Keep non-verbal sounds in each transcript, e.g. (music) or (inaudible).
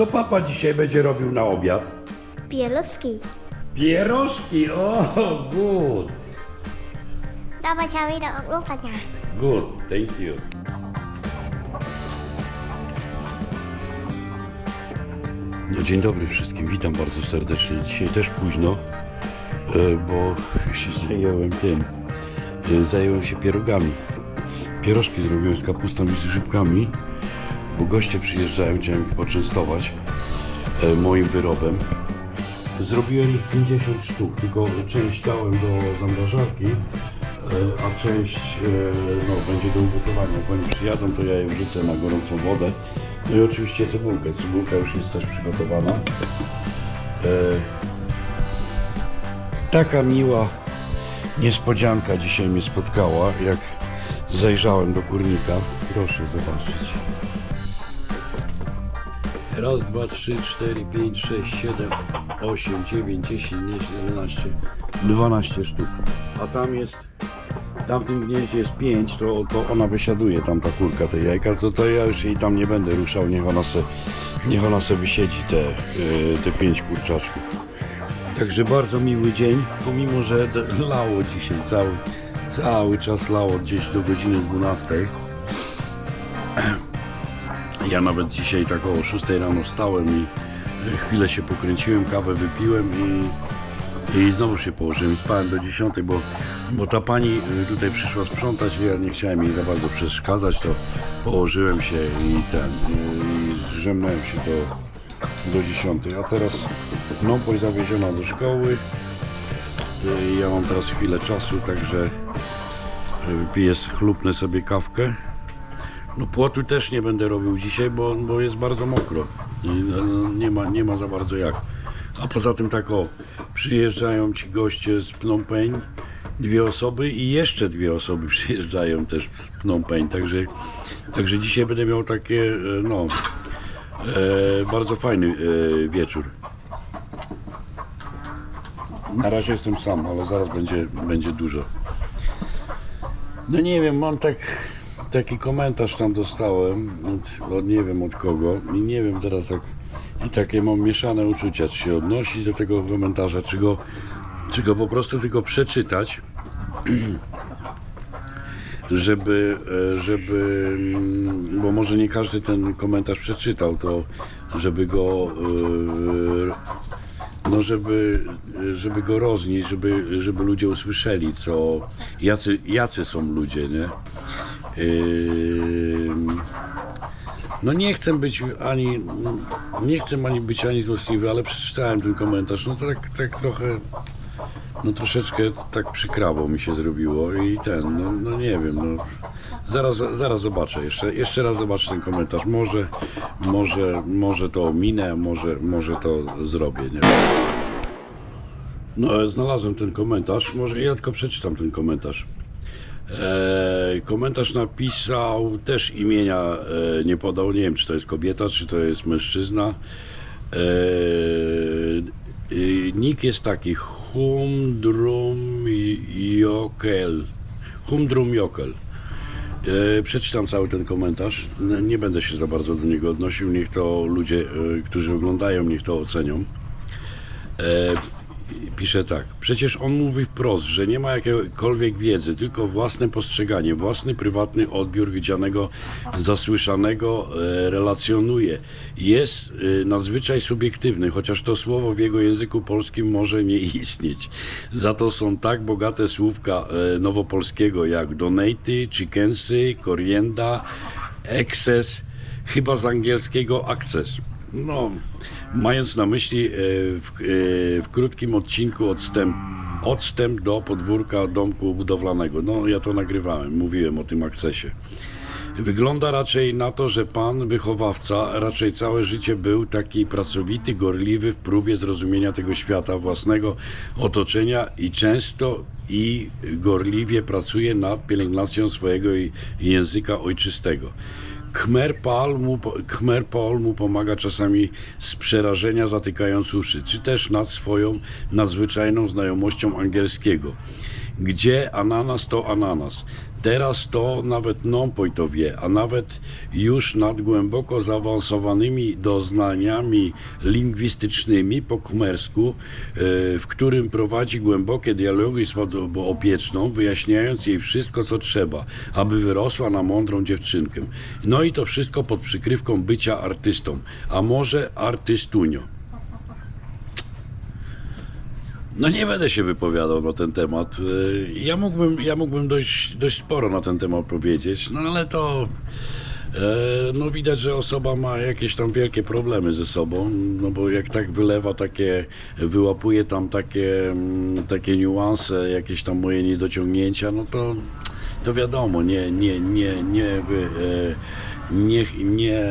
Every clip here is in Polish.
Co papa dzisiaj będzie robił na obiad? Bieloski. Pierożki, o, good, Do zobaczenia do oglądania. good, thank you. No dzień dobry wszystkim, witam bardzo serdecznie. Dzisiaj też późno, e, bo się zająłem tym, e, zająłem się pierogami. Pierożki zrobiłem z kapustą i z grzybkami bo goście przyjeżdżają, chciałem ich poczęstować e, moim wyrobem. Zrobiłem ich 50 sztuk, tylko część dałem do zamrażarki, e, a część e, no, będzie do ugotowania. Jak oni przyjadą, to ja je wrzucę na gorącą wodę. No i oczywiście cebulkę. Cebulka już jest też przygotowana. Taka miła niespodzianka dzisiaj mnie spotkała, jak zajrzałem do kurnika. Proszę zobaczyć. Raz, dwa, trzy, cztery, pięć, sześć, siedem, osiem, dziewięć, dziesięć, jedenaście, dwanaście sztuk. A tam jest, w tamtym gnieździe jest pięć, to, to ona wysiaduje, tam ta kurka, te jajka, to, to ja już jej tam nie będę ruszał, niech ona se, niech ona se wysiedzi te, yy, te pięć kurczaczków. Także bardzo miły dzień, pomimo że lało dzisiaj, cały, cały czas lało gdzieś do godziny 12. Ja nawet dzisiaj tak o 6 rano wstałem i e, chwilę się pokręciłem, kawę wypiłem i, i znowu się położyłem i spałem do 10, bo, bo ta pani y, tutaj przyszła sprzątać, ja nie chciałem jej za bardzo przeszkadzać, to położyłem się i ten, y, i zrzemnąłem się do, do 10. A teraz Nąpoń zawieziona do szkoły. Ja mam teraz chwilę czasu, także y, piję, chlupnę sobie kawkę. No płotu też nie będę robił dzisiaj, bo, bo jest bardzo mokro. No, nie, ma, nie ma za bardzo jak. A poza tym tak o, przyjeżdżają ci goście z Phnom Penh, dwie osoby i jeszcze dwie osoby (laughs) przyjeżdżają też z Phnom Penh, także, także dzisiaj będę miał takie, e, no, e, bardzo fajny e, wieczór. Na razie jestem sam, ale zaraz będzie, będzie dużo. No nie wiem, mam tak, taki komentarz tam dostałem od, od nie wiem od kogo i nie wiem teraz tak i takie mam mieszane uczucia, czy się odnosić do tego komentarza, czy go, czy go po prostu tylko przeczytać, (clears throat) żeby, e, żeby, mm, bo może nie każdy ten komentarz przeczytał, to żeby go e, no żeby, żeby go roznieść, żeby, żeby ludzie usłyszeli, co, jacy, jacy są ludzie, nie? No nie chcę być ani, nie chcę ani być ani złośliwy, ale przeczytałem ten komentarz, no tak, tak trochę, no troszeczkę tak przykrawo mi się zrobiło i ten, no, no nie wiem, no zaraz, zaraz zobaczę, jeszcze, jeszcze raz zobaczę ten komentarz, może, może, może to ominę, może, może to zrobię, nie no, znalazłem ten komentarz. Może ja tylko przeczytam ten komentarz. E, komentarz napisał też imienia e, nie podał. Nie wiem, czy to jest kobieta, czy to jest mężczyzna. E, e, nick jest taki Humdrum Jokel. Humdrum Jokel. Przeczytam cały ten komentarz. Nie będę się za bardzo do niego odnosił. Niech to ludzie, którzy oglądają, niech to ocenią. Pisze tak. Przecież on mówi wprost, że nie ma jakiejkolwiek wiedzy, tylko własne postrzeganie, własny prywatny odbiór widzianego, zasłyszanego e, relacjonuje. Jest e, nadzwyczaj subiektywny, chociaż to słowo w jego języku polskim może nie istnieć. Za to są tak bogate słówka e, nowopolskiego jak donaty, chickensy, korienda, excess, chyba z angielskiego access. No, mając na myśli e, w, e, w krótkim odcinku odstęp, odstęp do podwórka domku budowlanego. No, ja to nagrywałem, mówiłem o tym akcesie. Wygląda raczej na to, że pan wychowawca raczej całe życie był taki pracowity, gorliwy w próbie zrozumienia tego świata, własnego otoczenia i często i gorliwie pracuje nad pielęgnacją swojego języka ojczystego. Khmer Paul, mu, Khmer Paul mu pomaga czasami z przerażenia zatykając uszy, czy też nad swoją nadzwyczajną znajomością angielskiego. Gdzie ananas to ananas. Teraz to nawet non-poj to wie, a nawet już nad głęboko zaawansowanymi doznaniami lingwistycznymi po kmersku, e, w którym prowadzi głębokie dialogi z opieczną, wyjaśniając jej wszystko, co trzeba, aby wyrosła na mądrą dziewczynkę. No i to wszystko pod przykrywką bycia artystą, a może artystunio. No nie będę się wypowiadał na ten temat. Y, Ja mógłbym, ja mógłbym dość, dość sporo na ten temat powiedzieć, no ale to e, no widać, że osoba ma jakieś tam wielkie problemy ze sobą, no bo jak tak wylewa takie, wyłapuje tam takie, mm, takie niuanse, jakieś tam moje niedociągnięcia, no to, to wiadomo, nie, nie, nie, nie, wy, e, nie, nie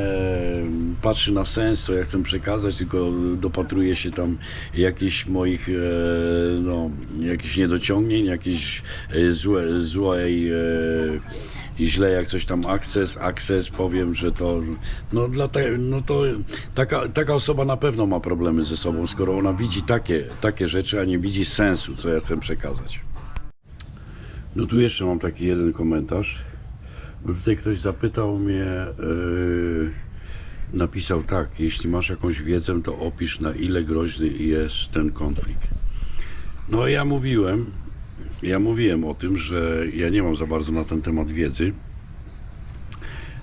patrzy na sens, co ja chcę przekazać, tylko dopatruje się tam jakichś moich e, no, jakichś niedociągnięć, jakiejś e, złe, złej e, i źle jak coś tam akces, akces, powiem, że to no, dlate, no to taka, taka osoba na pewno ma problemy ze sobą, skoro ona widzi takie, takie rzeczy, a nie widzi sensu, co ja chcę przekazać. No tu jeszcze mam taki jeden komentarz. Bo tutaj ktoś zapytał mnie, yy, napisał tak, jeśli masz jakąś wiedzę, to opisz na ile groźny jest ten konflikt. No ja mówiłem, ja mówiłem o tym, że ja nie mam za bardzo na ten temat wiedzy.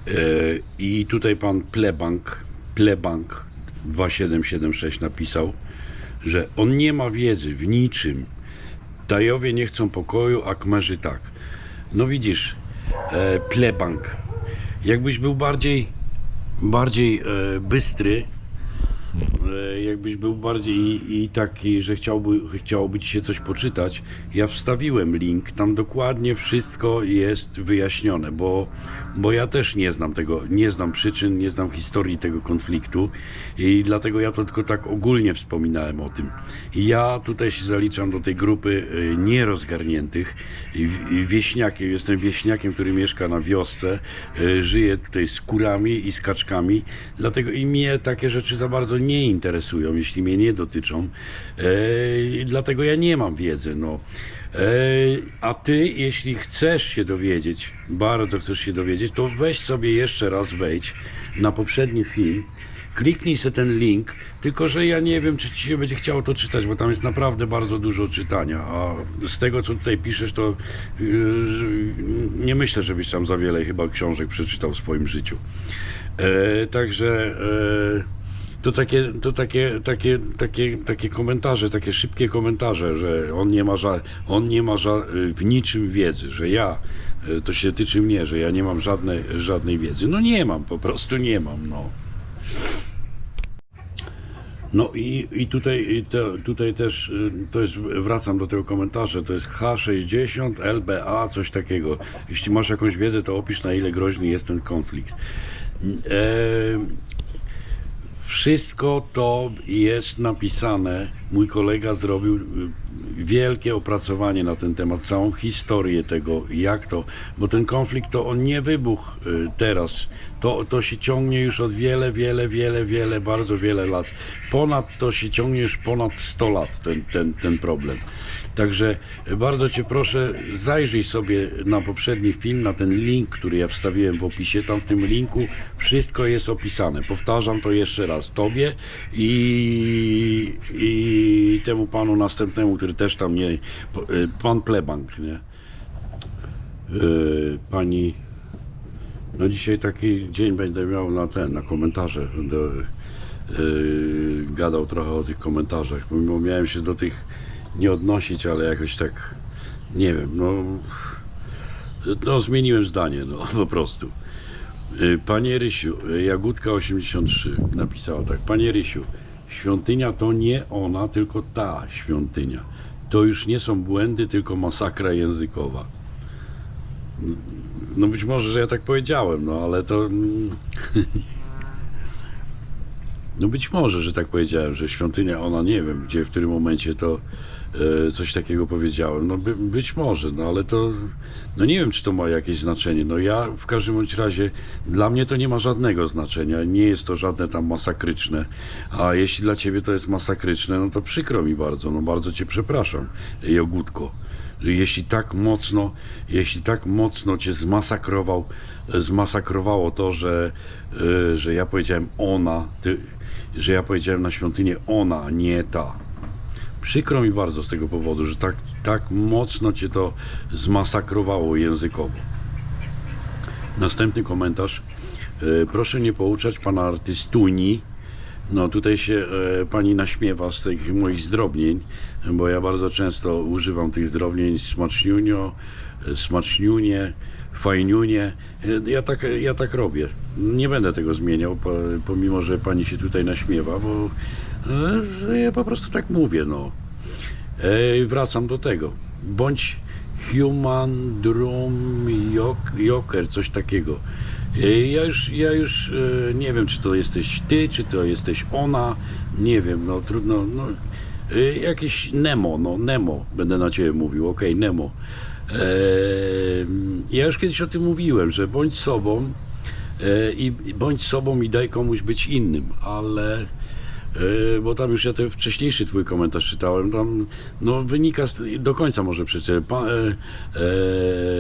Yy, I tutaj pan Plebank, Plebank 2776 napisał, że on nie ma wiedzy w niczym. Tajowie nie chcą pokoju, a Kmerzy tak. No widzisz, e, plebank. Jakbyś był bardziej, bardziej e, bystry, jakbyś był bardziej i, i taki, że chciałby, chciałoby ci się coś poczytać, ja wstawiłem link, tam dokładnie wszystko jest wyjaśnione, bo, bo ja też nie znam tego, nie znam przyczyn, nie znam historii tego konfliktu i dlatego ja to tylko tak ogólnie wspominałem o tym. Ja tutaj się zaliczam do tej grupy e, nierozgarniętych. Wieśniakiem, jestem wieśniakiem, który mieszka na wiosce, e, żyje tutaj z kurami i z kaczkami, dlatego i mnie takie rzeczy za bardzo nie interesują, jeśli mnie nie dotyczą. E, dlatego ja nie mam wiedzy. No. E, a ty, jeśli chcesz się dowiedzieć, bardzo chcesz się dowiedzieć, to weź sobie jeszcze raz wejdź na poprzedni film, kliknij sobie ten link, tylko że ja nie wiem, czy ci się będzie chciało to czytać, bo tam jest naprawdę bardzo dużo czytania, a z tego, co tutaj piszesz, to yy, nie myślę, żebyś tam za wiele chyba książek przeczytał w swoim życiu. E, także e, to takie, to takie, takie, takie, takie komentarze, takie szybkie komentarze, że on nie ma, ża- on nie ma ża- w niczym wiedzy, że ja, e, to się tyczy mnie, że ja nie mam żadnej, żadnej wiedzy. No nie mam, po prostu nie mam, no. No i, i tutaj, i tutaj też, y, to jest, wracam do tego komentarza, to jest H60, LBA, coś takiego. Jeśli masz jakąś wiedzę, to opisz na ile groźny jest ten konflikt. E, wszystko to jest napisane. Mój kolega zrobił y, wielkie opracowanie na ten temat, całą historię tego, jak to, bo ten konflikt to on nie wybuchł y, teraz. To, to się ciągnie już od wiele, wiele, wiele, wiele, bardzo wiele lat. Ponad to się ciągnie już ponad 100 lat ten, ten, ten problem. Także bardzo Cię proszę, zajrzyj sobie na poprzedni film, na ten link, który ja wstawiłem w opisie. Tam w tym linku wszystko jest opisane. Powtarzam to jeszcze raz Tobie i, i temu panu następnemu, który też tam nie. Pan Plebank, nie? Yy, Pani. No dzisiaj taki dzień będę miał na ten, na komentarze. Będę yy, gadał trochę o tych komentarzach. Miałem się do tych nie odnosić, ale jakoś tak nie wiem, no, no zmieniłem zdanie, no (laughs) po prostu. Y, Panie Rysiu, y, Jagódka 83 napisała tak. Panie Rysiu, świątynia to nie ona, tylko ta świątynia. To już nie są błędy, tylko masakra językowa. No być może, że ja tak powiedziałem, no ale to... mm, (laughs) No być może, że tak powiedziałem, że świątynia, ona nie wiem, gdzie, w którym momencie to coś takiego powiedziałem. No by, być może, no ale to, no nie wiem, czy to ma jakieś znaczenie. No ja w każdym bądź razie, dla mnie to nie ma żadnego znaczenia. Nie jest to żadne tam masakryczne. A jeśli dla ciebie to jest masakryczne, no to przykro mi bardzo, no bardzo cię przepraszam, Jogutko. Jeśli tak mocno, jeśli tak mocno cię zmasakrował, zmasakrowało to, że, e, że ja powiedziałem ona, ty, że ja powiedziałem na świątynię ona, nie ta. Przykro mi bardzo z tego powodu, że tak, tak mocno cię to zmasakrowało językowo. Następny komentarz. E, Proszę nie pouczać pana artystuni. No tutaj się e, pani naśmiewa z tych moich zdrobnień, bo ja bardzo często używam tych zdrobnień smaczniunio, e, smaczniunie, fajniunie. Ja tak, ja tak robię. Nie będę tego zmieniał, po- pomimo że pani się tutaj naśmiewa, bo że ja po prostu tak mówię, no. E, wracam do tego. Bądź human drum jok- joker, coś takiego. E, ja już, ja już e, nie wiem, czy to jesteś ty, czy to jesteś ona. Nie wiem, no trudno. No, e, jakiś Nemo, no Nemo, będę na ciebie mówił, okej, Nemo. E, ja już kiedyś o tym mówiłem, że bądź sobą e, i bądź sobą i daj komuś być innym, ale bo tam już ja ten wcześniejszy twój komentarz czytałem, tam no wynika, z, do końca może przeczytać. E,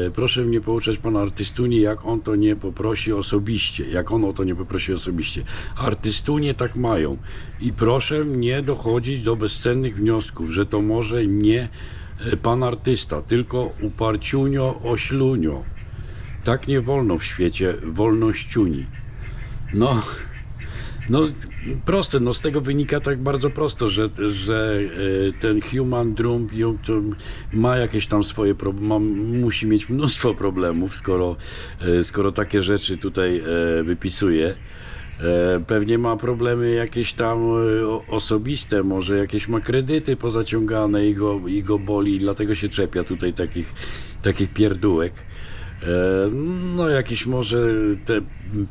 e, proszę mnie pouczać pana artystuni, jak on to nie poprosi osobiście, jak on o to nie poprosi osobiście. Artystunie tak mają i proszę nie dochodzić do bezcennych wniosków, że to może nie e, pan artysta, tylko uparciunio oślunio. Tak nie wolno w świecie wolnościuni. No, no proste, no z tego wynika tak bardzo prosto, że, że e, ten human drum ma jakieś tam swoje problemy, musi mieć mnóstwo problemów, skoro, e, skoro takie rzeczy tutaj e, wypisuje. Pewnie ma problemy jakieś tam osobiste, może jakieś ma kredyty pozaciągane i go, i go boli, dlatego się czepia tutaj takich, takich pierdółek. E, No, jakieś może te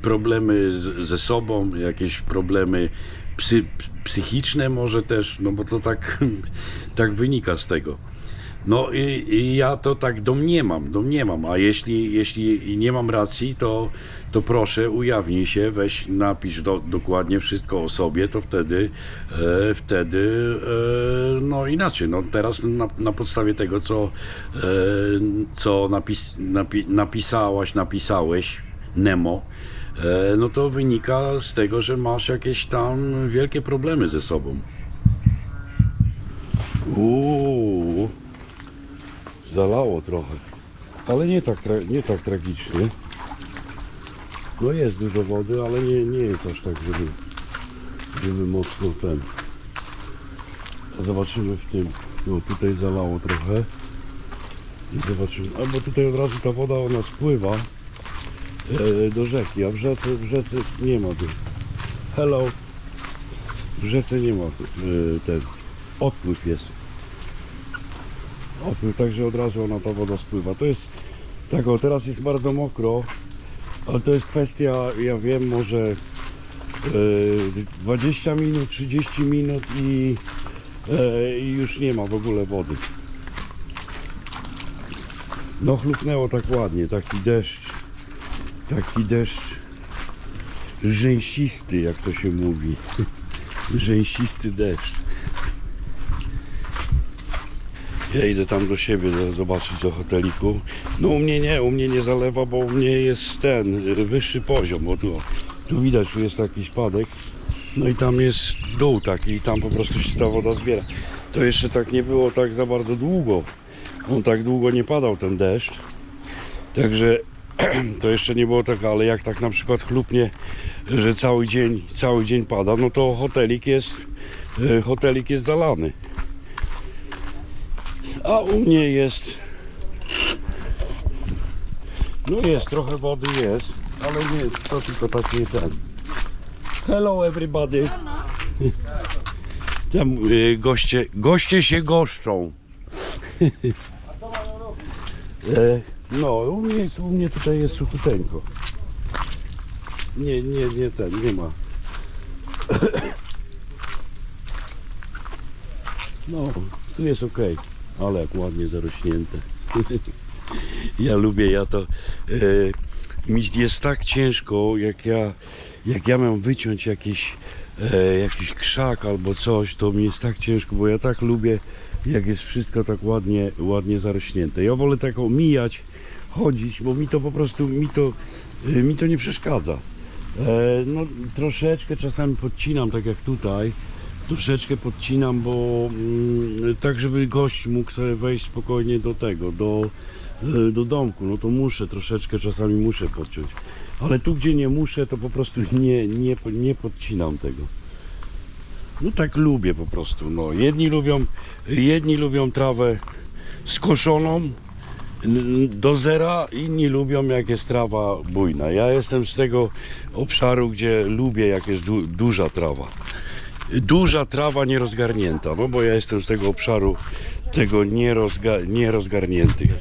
problemy ze sobą, jakieś problemy psy, psychiczne może też, no bo to tak, (laughs) tak wynika z tego. No i, i ja to tak domniemam, domniemam, a jeśli, jeśli nie mam racji, to, to proszę ujawnij się, weź napisz do, dokładnie wszystko o sobie, to wtedy, e, wtedy e, no inaczej, no teraz na, na podstawie tego, co, e, co napis, napi, napisałaś, napisałeś, Nemo, e, no to wynika z tego, że masz jakieś tam wielkie problemy ze sobą. Uuu, zalało trochę, ale nie tak, nie tak tragicznie. No jest dużo wody, ale nie, nie jest aż tak, żeby, żeby mocno ten. A Zobaczymy w tym, no tutaj zalało trochę. I zobaczymy, albo tutaj od razu ta woda ona spływa e, do rzeki, a w rzece, w rzece nie ma tu. Hello. W rzece nie ma e, ten odpływ jest. (laughs) Także od razu ona ta woda spływa. To jest tak, o teraz jest bardzo mokro, ale to jest kwestia, ja wiem, może e, 20 minut, 30 minut i, i już nie ma w ogóle wody. No chlupnęło tak ładnie, taki deszcz, taki deszcz rzęsisty, jak to się mówi. (laughs) Rzęsisty deszcz. Ja idę tam do siebie do- zobaczyć do hoteliku. No u mnie nie, u mnie nie zalewa, bo u mnie jest ten wyższy poziom, bo tu, tu widać, tu jest taki spadek. No i tam jest dół taki i tam po prostu się ta woda zbiera. To jeszcze tak nie było tak za bardzo długo. On tak długo nie padał ten deszcz. Także (clears throat) to jeszcze nie było tak, ale jak tak na przykład chlupnie, że cały dzień, cały dzień pada, no to hotelik jest, y, hotelik jest zalany. A u mnie jest. No jest, trochę wody jest, ale nie, to tylko taki ten. Hello everybody. (laughs) Tam y, goście, goście się goszczą. (laughs) e, no, u mnie, jest, u mnie tutaj jest suchuteńko. Nie, nie, nie ten, nie ma. (coughs) No, Tu jest ok, ale jak ładnie zarośnięte. (laughs) ja lubię, ja to. E, mi jest tak ciężko, jak ja, jak ja mam wyciąć jakiś, e, jakiś krzak albo coś, to mi jest tak ciężko, bo ja tak lubię, jak jest wszystko tak ładnie, ładnie zarośnięte. Ja wolę tak omijać, chodzić, bo mi to po prostu, mi to, e, mi to nie przeszkadza. E, no troszeczkę czasami podcinam, tak jak tutaj. Troszeczkę podcinam, bo mm, tak, żeby gość mógł sobie wejść spokojnie do tego, do, e, do domku. No to muszę troszeczkę, czasami muszę podciąć. Ale tu, gdzie nie muszę, to po prostu (laughs) nie, nie, nie podcinam tego. No tak lubię po prostu. No. Jedni, lubią, jedni lubią trawę skoszoną, do zera, inni lubią jak jest trawa bujna. Ja jestem z tego obszaru, gdzie lubię jak jest du- duża trawa. Duża trawa nierozgarnięta, no bo ja jestem z tego obszaru tego nierozga- nierozgarniętych.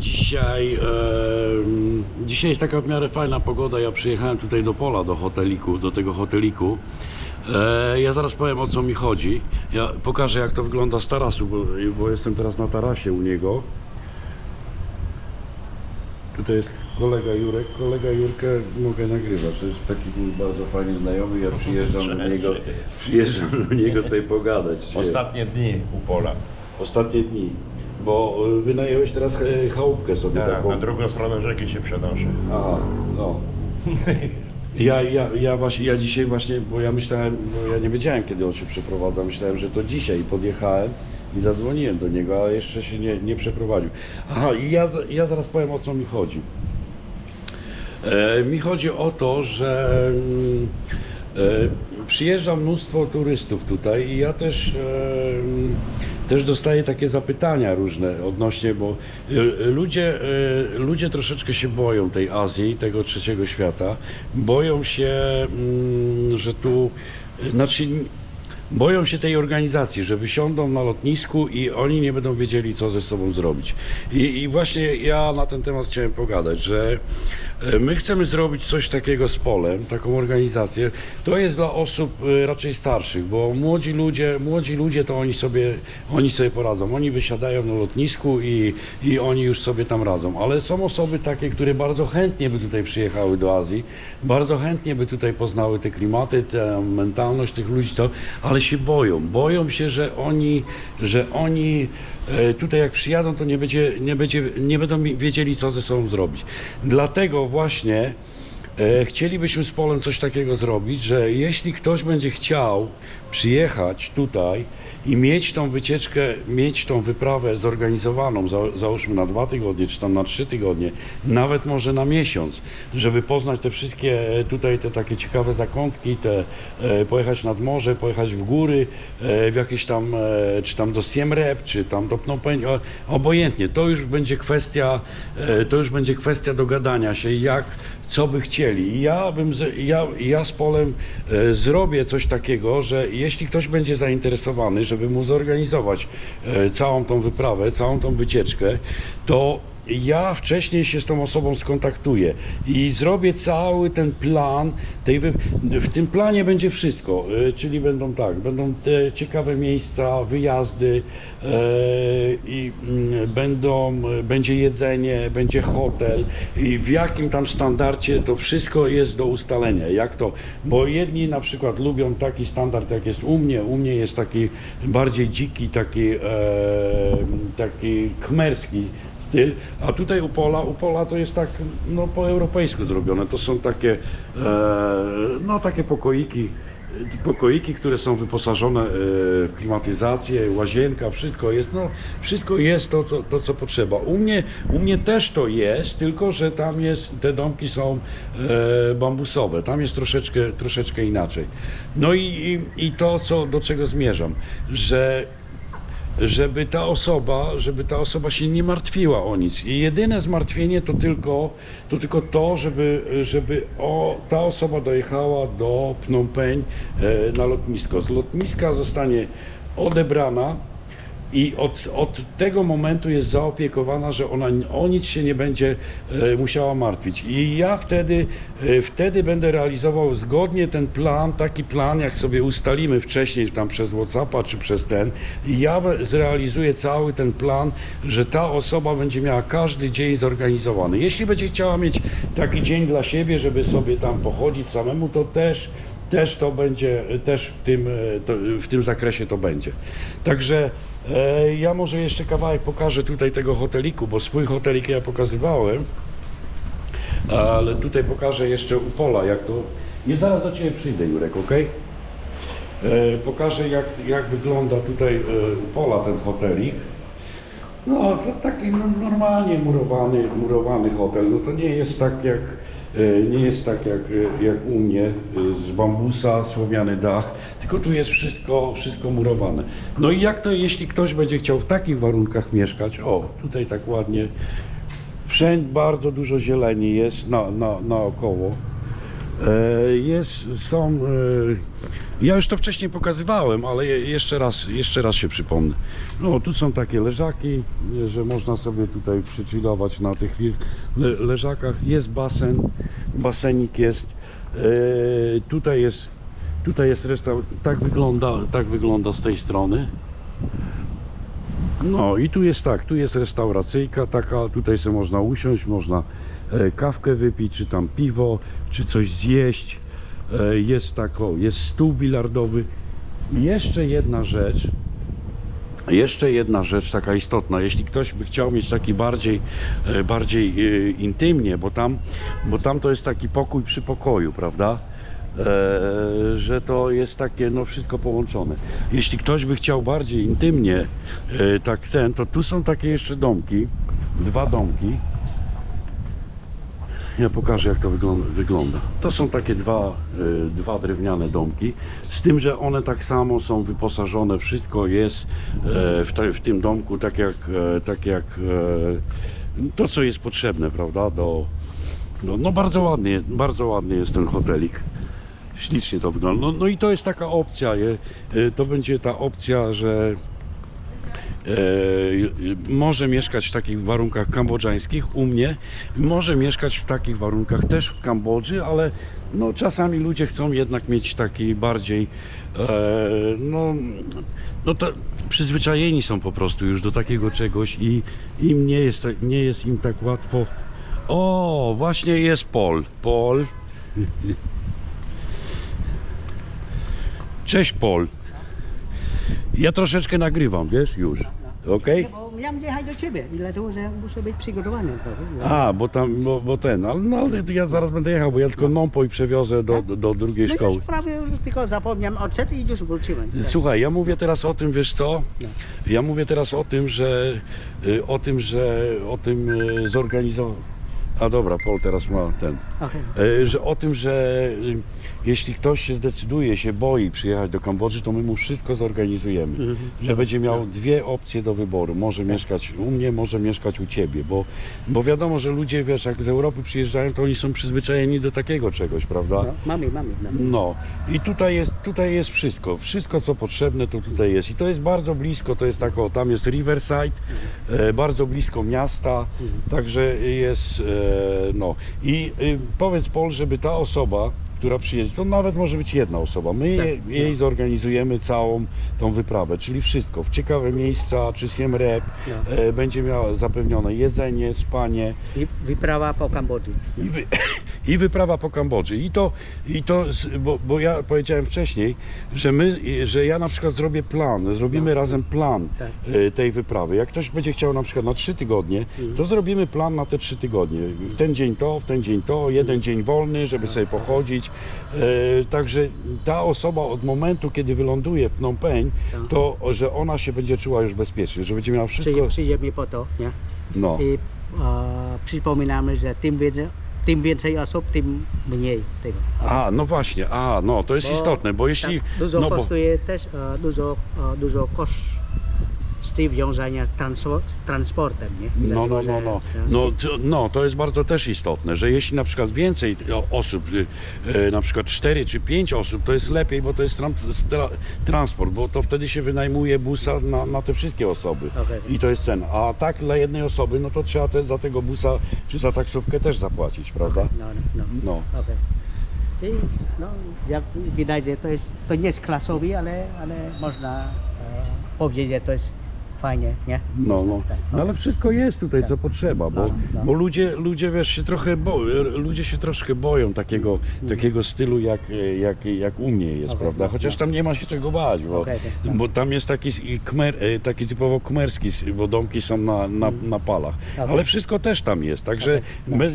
Dzisiaj, em, dzisiaj jest taka w miarę fajna pogoda. Ja przyjechałem tutaj do pola, do hoteliku, do tego hoteliku. E, ja zaraz powiem o co mi chodzi. Ja pokażę jak to wygląda z tarasu, bo, bo jestem teraz na tarasie u niego. Tutaj jest kolega Jurek. Kolega Jurkę mogę nagrywać. To jest taki mój bardzo fajny znajomy. Ja przyjeżdżam do niego, przyjeżdżam do niego sobie pogadać. Ostatnie dni u pola. Ostatnie dni. Bo y, wynająłeś teraz e, chałupkę sobie Tak, taką. na drugą stronę rzeki się przenoszę. Aha, no. Ja, ja, ja, właśnie, ja dzisiaj właśnie, bo ja myślałem, bo ja nie wiedziałem kiedy on się przeprowadza, myślałem, że to dzisiaj podjechałem i zadzwoniłem do niego, ale jeszcze się nie, nie przeprowadził. Aha, i ja, ja zaraz powiem o co mi chodzi. E, mi chodzi o to, że mm, e, przyjeżdża mnóstwo turystów tutaj i ja też, e, też dostaję takie zapytania różne odnośnie, bo ludzie, ludzie troszeczkę się boją tej Azji, tego trzeciego świata. Boją się, mm, że tu, znaczy boją się tej organizacji, że wysiądą na lotnisku i oni nie będą wiedzieli, co ze sobą zrobić. I, I właśnie ja na ten temat chciałem pogadać, że my chcemy zrobić coś takiego z polem, taką organizację. To jest dla osób e, raczej starszych, bo młodzi ludzie, młodzi ludzie to oni sobie, oni sobie poradzą. Oni wysiadają na lotnisku i, i oni już sobie tam radzą. Ale są osoby takie, które bardzo chętnie by tutaj przyjechały do Azji, bardzo chętnie by tutaj poznały te klimaty, tę mentalność tych ludzi, to, ale się boją. Boją się, że oni, że oni e, tutaj jak przyjadą, to nie, będzie, nie, będzie, nie będą wiedzieli, co ze sobą zrobić. Dlatego właśnie e, chcielibyśmy z Polem coś takiego zrobić, że jeśli ktoś będzie chciał przyjechać tutaj i mieć tą wycieczkę, mieć tą wyprawę zorganizowaną, za, załóżmy na dwa tygodnie, czy tam na trzy tygodnie, nawet może na miesiąc, żeby poznać te wszystkie e, tutaj te takie ciekawe zakątki, te, e, pojechać nad morze, pojechać w góry, e, w jakieś tam, e, czy tam do Siem czy tam do Phnom Penh, obojętnie, to już będzie kwestia, e, to już będzie kwestia dogadania się, jak, co by chcieli. I ja bym, ja, ja z Polem e, zrobię coś takiego, że jeśli ktoś będzie zainteresowany, żeby mu zorganizować e, całą tą wyprawę, całą tą wycieczkę, to ja wcześniej się z tą osobą skontaktuję i zrobię cały ten plan. Tej. W tym planie będzie wszystko, e, czyli będą tak, będą te ciekawe miejsca, wyjazdy e, i mm, będą, będzie jedzenie, będzie hotel i w jakim tam standardzie to wszystko jest do ustalenia. Jak to, bo jedni na przykład lubią taki standard, jak jest u mnie. U mnie jest taki bardziej dziki, taki, e, taki khmerski styl, a tutaj u Pola, u Pola to jest tak no, po europejsku zrobione. To są takie, e, no, takie pokoiki, pokoiki, które są wyposażone e, w klimatyzację, łazienka, wszystko jest, no, wszystko jest to, co, to, co potrzeba. U mnie, u mnie też to jest, tylko że tam jest, te domki są e, bambusowe, tam jest troszeczkę, troszeczkę inaczej. No i, i, i to, co, do czego zmierzam, że żeby ta osoba, żeby ta osoba się nie martwiła o nic. I jedyne zmartwienie to tylko to, tylko to żeby, żeby o, ta osoba dojechała do Phnom Penh e, na lotnisko. Z lotniska zostanie odebrana i od, od tego momentu jest zaopiekowana, że ona o nic się nie będzie e, musiała martwić. I ja wtedy, e, wtedy będę realizował zgodnie ten plan, taki plan, jak sobie ustalimy wcześniej, tam przez Whatsappa czy przez ten. I ja zrealizuję cały ten plan, że ta osoba będzie miała każdy dzień zorganizowany. Jeśli będzie chciała mieć taki dzień dla siebie, żeby sobie tam pochodzić samemu, to też też to będzie, też w tym, e, to, w tym zakresie to będzie. Także e, ja może jeszcze kawałek pokażę tutaj tego hoteliku, bo swój hotelik ja pokazywałem, ale tutaj pokażę jeszcze u Pola, jak to... Nie zaraz do Ciebie przyjdę, Jurek, ok? E, pokażę jak, jak wygląda tutaj e, u Pola ten hotelik. No, to taki no, normalnie murowany, murowany hotel. No to nie jest tak jak nie jest tak jak, e, jak u mnie e, z bambusa, słowiany dach, tylko tu jest wszystko, wszystko murowane. No i jak to, jeśli ktoś będzie chciał w takich warunkach mieszkać, o, tutaj tak ładnie, wszędzie bardzo dużo zieleni jest na, na, naokoło. E, Jest, są. Ja już to wcześniej pokazywałem, ale je- jeszcze raz, jeszcze raz się przypomnę. No, tu są takie leżaki, e, że można sobie tutaj przychillować na tych leżakach. Jest basen, basenik jest. E, Tutaj jest, tutaj jest restauracja. Tak wygląda, tak wygląda z tej strony. No i tu jest tak, tu jest restauracyjka taka, tutaj sobie można usiąść, można e, kawkę wypić, czy tam piwo, czy coś zjeść. E, Jest tako, jest stół bilardowy. I jeszcze jedna rzecz, jeszcze jedna rzecz taka istotna, jeśli ktoś by chciał mieć taki bardziej, e, bardziej e, intymnie, bo tam, bo tam to jest taki pokój przy pokoju, prawda? Że to jest takie no wszystko połączone. Jeśli ktoś by chciał bardziej intymnie e, tak ten, to tu są takie jeszcze domki, dwa domki. Ja pokażę jak to wygląda. To są takie dwa, e, dwa drewniane domki, z tym, że one tak samo są wyposażone, wszystko jest e, w, te, w tym domku tak jak, e, tak jak e, to co jest potrzebne, prawda, do, no, no bardzo ładnie, bardzo ładny jest ten hotelik. Ślicznie to wygląda. No, no i to jest taka opcja. je- e, To będzie ta opcja, że może mieszkać w takich warunkach kambodżańskich u mnie, może mieszkać w takich warunkach też w Kambodży, ale no, czasami ludzie chcą jednak mieć taki bardziej e, no, no to przyzwyczajeni są po prostu już do takiego czegoś i im nie jest, tak- nie jest im tak łatwo. O, właśnie jest Pol. Pol. (laughs) Cześć Pol. Ja troszeczkę nagrywam, wiesz, już. Okej? Bo miałem jechać do ciebie i dlatego, że muszę być przygotowany. To, A, bo tam, bo, bo ten, ale no ale ja zaraz będę jechał, bo ja tylko Nompo i przewiozę do, do, do drugiej no szkoły. już prawie tylko zapomniałem odszedł i już wróciłem. Słuchaj, ja mówię teraz o tym, wiesz co? No. Ja mówię teraz o tym, że y, o tym, że o tym y, zorganizował. A dobra, Paul teraz ma ten. Okej. E, że o tym, że y, jeśli ktoś się zdecyduje, się boi przyjechać do Kambodży, to my mu wszystko zorganizujemy. Mhm. Że będzie miał dwie opcje do wyboru. Może mieszkać u mnie, może mieszkać u ciebie, bo, bo wiadomo, że ludzie, wiesz, jak z Europy przyjeżdżają, to oni są przyzwyczajeni do takiego czegoś, prawda? No, mamy, mamy. No. I tutaj jest, tutaj jest wszystko. Wszystko co potrzebne to tutaj jest. I to jest bardzo blisko, to jest tak, o, tam jest Riverside, e, bardzo blisko miasta, także jest, e, no. I y, powiedz Paul, żeby ta osoba, która przyjedzie, to nawet może być jedna osoba, my Tak, je, no. jej zorganizujemy całą tą wyprawę, czyli wszystko, w ciekawe miejsca, czy Siem Reap, No. e, będzie miała zapewnione jedzenie, spanie, I wyprawa po Kambodży. i, wy, (laughs) I wyprawa po Kambodży. I to, i to bo, bo ja powiedziałem wcześniej, że my, że ja na przykład zrobię plan, zrobimy No. razem plan Tak. e, tej wyprawy. Jak ktoś będzie chciał na przykład na trzy tygodnie, Mhm. to zrobimy plan na te trzy tygodnie. W ten dzień to, w ten dzień to, jeden dzień wolny, żeby sobie pochodzić. E, także ta osoba od momentu, kiedy wyląduje w Phnom Penh, Tak. to, że ona się będzie czuła już bezpiecznie, że będzie miała wszystko. Przyjdzie, przyjdzie mi po to, nie? No. I e, przypominamy, że tym więcej, tym więcej osób, tym mniej tego. A, no właśnie, a, no to jest Bo istotne, bo jeśli. Tak, dużo no bo, kosztuje też, e, dużo, dużo koszt koszty wiązania z, transpo, z transportem, nie? No, no, no, no. że- No, to, no, to jest bardzo też istotne, że jeśli na przykład więcej o- osób, y, y, na przykład 4 czy 5 osób, to jest lepiej, bo to jest tra, transport, bo to wtedy się wynajmuje busa na, na te wszystkie osoby Okej. i to jest cena. A tak dla jednej osoby, no to trzeba te, za tego busa czy za taksówkę też zapłacić, prawda? No, no. No. Okej. I no, jak widać, że to jest, to nie jest klasowy, ale, ale można e, powiedzieć, że to jest fajnie, nie? No, no. Tak, no ale wszystko jest tutaj, co Tak. potrzeba, bo, No, no. bo ludzie, ludzie wiesz, się trochę bo, ludzie się troszkę boją takiego, takiego stylu jak, jak, jak u mnie jest, Mhm. Okej, prawda? no, Chociaż no. tam nie ma się czego bać, bo, Okej, tak. bo tam jest taki, kmer, e, taki typowo kmerski, bo domki są na, na, na palach. Okej. Ale wszystko też tam jest, także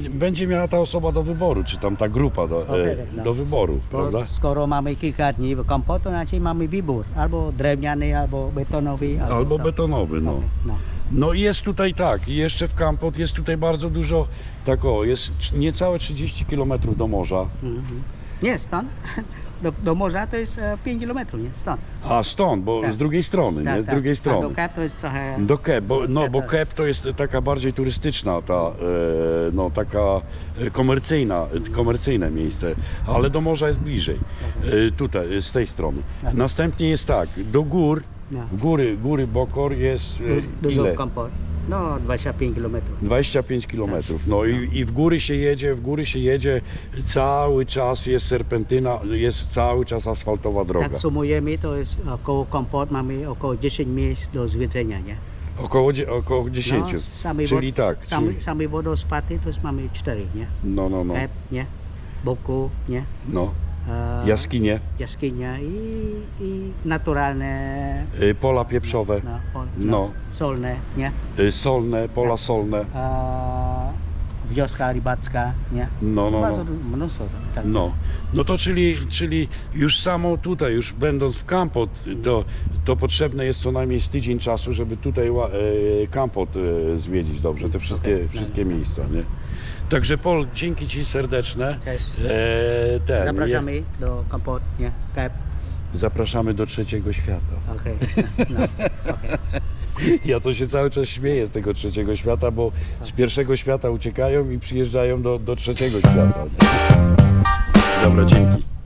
będzie miała ta osoba do wyboru, czy tam ta grupa do, e, do wyboru, Bo prawda? skoro mamy kilka dni w kompo, to znaczy mamy wybór. Albo drewniany, albo betonowy. Albo to. betonowy, no. Okej, no. No i jest tutaj tak, i jeszcze w Kampot jest tutaj bardzo dużo, tak o, jest niecałe 30 km do morza, Mhm. Nie, stąd. (laughs) Do, do morza to jest e, 5 km, nie? Stąd. a stąd, bo Tak. z drugiej strony, nie, z drugiej A strony. do Kap to jest trochę... Do Kep, bo, no bo to- Kep to jest taka bardziej turystyczna, ta, e, no taka e, komercyjna, e, komercyjne miejsce, ale do morza jest bliżej, e, tutaj, e, z tej strony. Aha. Następnie jest tak, do gór, No. góry, góry Bokor jest e, Dużo ile? No, 25 km. 25 km. No i, i w góry się jedzie, w góry się jedzie, cały czas jest serpentyna, jest cały czas asfaltowa droga. Tak sumujemy, to jest około kompot, mamy około 10 miejsc do zwiedzenia, nie? Około, dzie- około 10. No, same czyli wod- tak. Same, czyli, same wodospady to jest mamy 4, nie? no, no, no. Kep, nie? Boku, nie? no. E, Jaskinie, Jaskinia i, i naturalne y, pola pieprzowe, no, pol, No. no. solne, nie? y, solne, pola solne. E, wioska rybacka, nie? No, no, Bardzo no. mnóstwo. Tak. No, no to czyli, czyli już samo tutaj, już będąc w Kampot, to, to potrzebne jest co najmniej z tydzień czasu, żeby tutaj ła- e, Kampot e, zwiedzić dobrze, te wszystkie, Okej, wszystkie miejsca, nie? Także Pol, dzięki Ci serdeczne. Cześć. E, ten, Zapraszamy do kompot, nie? Kep. je- zapraszamy do trzeciego świata. Okej. (laughs) No. Ja to się cały czas śmieję z tego trzeciego świata, bo z pierwszego świata uciekają i przyjeżdżają do, do trzeciego świata. Dobra, dzięki.